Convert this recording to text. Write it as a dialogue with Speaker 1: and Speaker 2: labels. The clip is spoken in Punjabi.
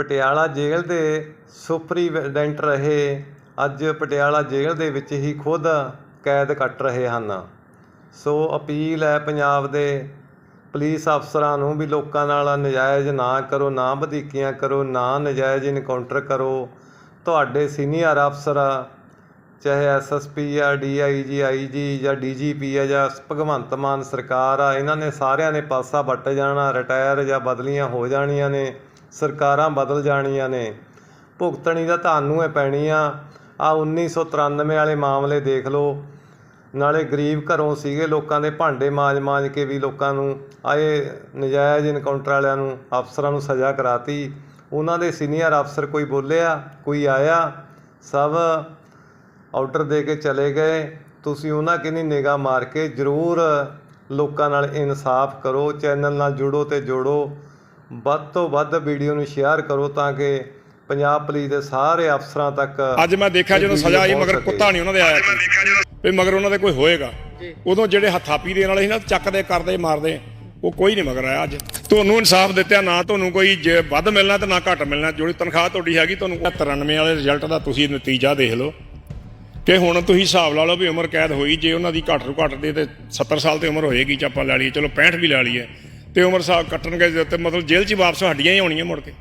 Speaker 1: ਪਟਿਆਲਾ ਜੇਲ੍ਹ ਦੇ ਸੁਪਰੀਡੈਂਟ ਰਹੇ। ਅੱਜ ਪਟਿਆਲਾ ਜੇਲ੍ਹ ਦੇ ਵਿੱਚ ਹੀ ਖੁਦ ਕੈਦ ਕੱਟ ਰਹੇ ਹਨ। ਸੋ ਅਪੀਲ ਹੈ ਪੰਜਾਬ ਦੇ ਪੁਲਿਸ ਅਫਸਰਾਂ ਨੂੰ ਵੀ ਲੋਕਾਂ ਨਾਲ ਨਜਾਇਜ਼ ਨਾ ਕਰੋ, ਨਾ ਵਧੀਕੀਆਂ ਕਰੋ, ਨਾ ਨਜਾਇਜ਼ ਇਨਕਾਊਂਟਰ ਕਰੋ। ਤੁਹਾਡੇ ਸੀਨੀਅਰ ਅਫਸਰ, ਚਾਹੇ ਐਸਐਸਪੀ ਆ ਡੀਆਈਜੀ ਆਈਜੀ ਜਾਂ ਡੀਜੀਪੀ ਆ ਜਾਂ ਭਗਵੰਤ ਮਾਨ ਸਰਕਾਰ ਆ, ਇਹਨਾਂ ਨੇ ਸਾਰਿਆਂ ਨੇ ਪਾਸਾ ਵੱਟ ਜਾਣਾ ਰਿਟਾਇਰ ਜਾਂ ਬਦਲੀਆਂ ਹੋ ਜਾਣੀਆਂ ਨੇ। ਸਰਕਾਰਾਂ ਬਦਲ ਜਾਣੀਆਂ ਨੇ। ਭੁਗਤਣੀ ਦਾ ਤੁਹਾਨੂੰ ਇਹ ਪੈਣੀ ਆ। ਆ 1993 ਵਾਲੇ ਮਾਮਲੇ ਦੇਖ ਲਓ। ਨਾਲੇ ਗਰੀਬ ਘਰੋਂ ਸੀਗੇ ਲੋਕਾਂ ਦੇ ਭਾਂਡੇ ਮਾਂਜ-ਮਾਂਜ ਕੇ ਵੀ ਲੋਕਾਂ ਨੂੰ, ਆਏ ਨਜਾਇਜ਼ ਇਨਕਾਊਂਟਰ ਵਾਲਿਆਂ ਨੂੰ, ਅਫਸਰਾਂ ਨੂੰ ਸਜ਼ਾ ਕਰਾਤੀ। ਉਹਨਾਂ ਦੇ ਸੀਨੀਅਰ ਅਫਸਰ ਕੋਈ ਬੋਲਿਆ, ਕੋਈ ਆਇਆ, ਸਭ ਆਰਡਰ ਦੇ ਕੇ ਚਲੇ ਗਏ। ਤੁਸੀਂ ਉਹਨਾਂ ਕਿੰਨੀ ਨਿਗਾਹ ਮਾਰ ਕੇ ਜ਼ਰੂਰ ਲੋਕਾਂ ਨਾਲ ਇਨਸਾਫ ਕਰੋ, ਚੈਨਲ ਨਾਲ ਜੁੜੋ ਤੇ ਜੋੜੋ। ਵੱਧ ਤੋਂ ਵੱਧ ਵੀਡੀਓ ਨੂੰ ਸ਼ੇਅਰ ਕਰੋ ਤਾਂ ਕਿ ਪੰਜਾਬ ਪੁਲਿਸ ਦੇ ਸਾਰੇ ਅਫਸਰਾਂ ਤੱਕ
Speaker 2: ਅੱਜ ਮੈਂ ਦੇਖਿਆ ਜਦੋਂ ਸਜ਼ਾ ਆਈ ਮਗਰ ਕੁੱਤਾ ਨਹੀਂ ਉਹਨਾਂ ਦੇ ਆਇਆ ਵੀ ਮਗਰ ਉਹਨਾਂ ਦੇ ਕੋਈ ਹੋਏਗਾ। ਉਦੋਂ ਜਿਹੜੇ ਹੱਥਾਪੀ ਦੇਣ ਵਾਲੇ ਸੀ ਨਾ ਚੱਕਦੇ ਕਰਦੇ ਮਾਰਦੇ ਉਹ ਕੋਈ ਨਹੀਂ ਮਗਰ ਆਇਆ ਅੱਜ। ਤੁਹਾਨੂੰ ਇਨਸਾਫ ਦਿੱਤਿਆ ਨਾ ਤੁਹਾਨੂੰ ਕੋਈ ਵੱਧ ਮਿਲਣਾ ਤੇ ਨਾ ਘੱਟ ਮਿਲਣਾ। ਜਿਹੜੀ ਤਨਖਾਹ ਤੁਹਾਡੀ ਹੈਗੀ ਤੁਹਾਨੂੰ 93 ਵਾਲੇ ਰਿਜ਼ਲਟ ਦਾ ਤੁਸੀਂ ਨਤੀਜਾ ਦੇਖ ਲਓ। ਕਿ ਹੁਣ ਤੁਸੀਂ ਹਿਸਾਬ ਲਾ ਲਓ ਵੀ ਉਮਰ ਕੈਦ ਹੋਈ ਜੇ ਉਹਨਾਂ ਦੀ ਘੱਟ ਤੋਂ ਘੱਟ ਦੇ ਤੇ 70 ਸਾਲ ਤੇ ਉਮਰ ਹੋਏਗੀ ਚ ਆਪਾਂ ਲੈ ਲਈਏ ਚਲੋ 65 ਵੀ ਲੈ ਲਈਏ। ਤੇ ਉਮਰ ਸਾਹਿਬ ਕੱਟਣਗੇ ਤੇ ਮਤਲਬ ਜੇਲ੍ਹ 'ਚ ਵਾਪਸ ਹੱਡੀਆਂ ਹੀ ਆਉਣੀਆਂ ਮੁੜ ਕੇ।